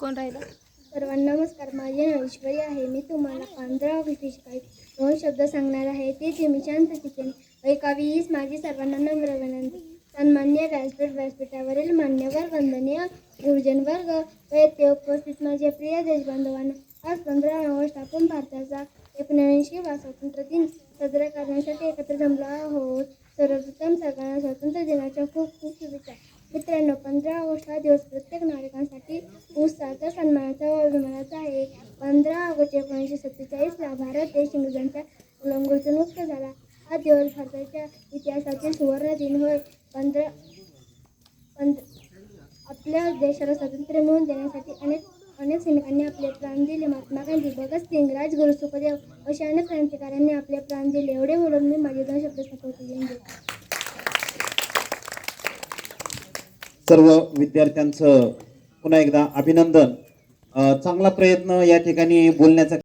कोण राहिलं? सर्वांना नमस्कार माझे नाव ईश्वरी आहे. मी तुम्हाला पंधरा ऑगस्टविषयी काही दोन शब्द सांगणार आहे. ते जे मी शांत किचन ऐकावी हीच माझी सर्वांना नम्र विनंती. सन्मान्य व्यासपीठ व्यासपीठावरील मान्यवर वंदनीय गुरुजन वर्ग व येथे उपस्थित माझे प्रिय देशबांधवांना आज पंधरा ऑगस्ट आपण भारताचा एकोणऐंशी वा स्वातंत्र्य दिन साजरा करण्यासाठी एकत्र जमलो आहोत. सर्वप्रथम सगळ्यांना स्वातंत्र्य दिनाच्या खूप खूप शुभेच्छा. मित्रांनो पंधरा ऑगस्ट हा दिवस प्रत्येक नागरिकांसाठी उत्साहाचा सन्मानाचा व अभिमानाचा आहे. पंधरा ऑगस्ट एकोणीसशे सत्तेचाळीसला भारत देश इंग्रजांच्या उल्लंघनातून मुक्त झाला. हा दिवस भारताच्या इतिहासातील सुवर्ण दिन होय. पंधरा पंध आपल्या देशाला स्वातंत्र्य मिळवून देण्यासाठी अनेक अनेक सैनिकांनी आपले प्राण दिले. महात्मा गांधी भगतसिंग राजगुरू सुखदेव अशा अनेक क्रांतिकाऱ्यांनी आपले प्राण दिले. एवढे बोलून मी माझे दोन शब्द संपवते. सर्व विद्यार्थ्यांचं पुन्हा एकदा अभिनंदन. चांगला प्रयत्न या ठिकाणी बोलण्याचा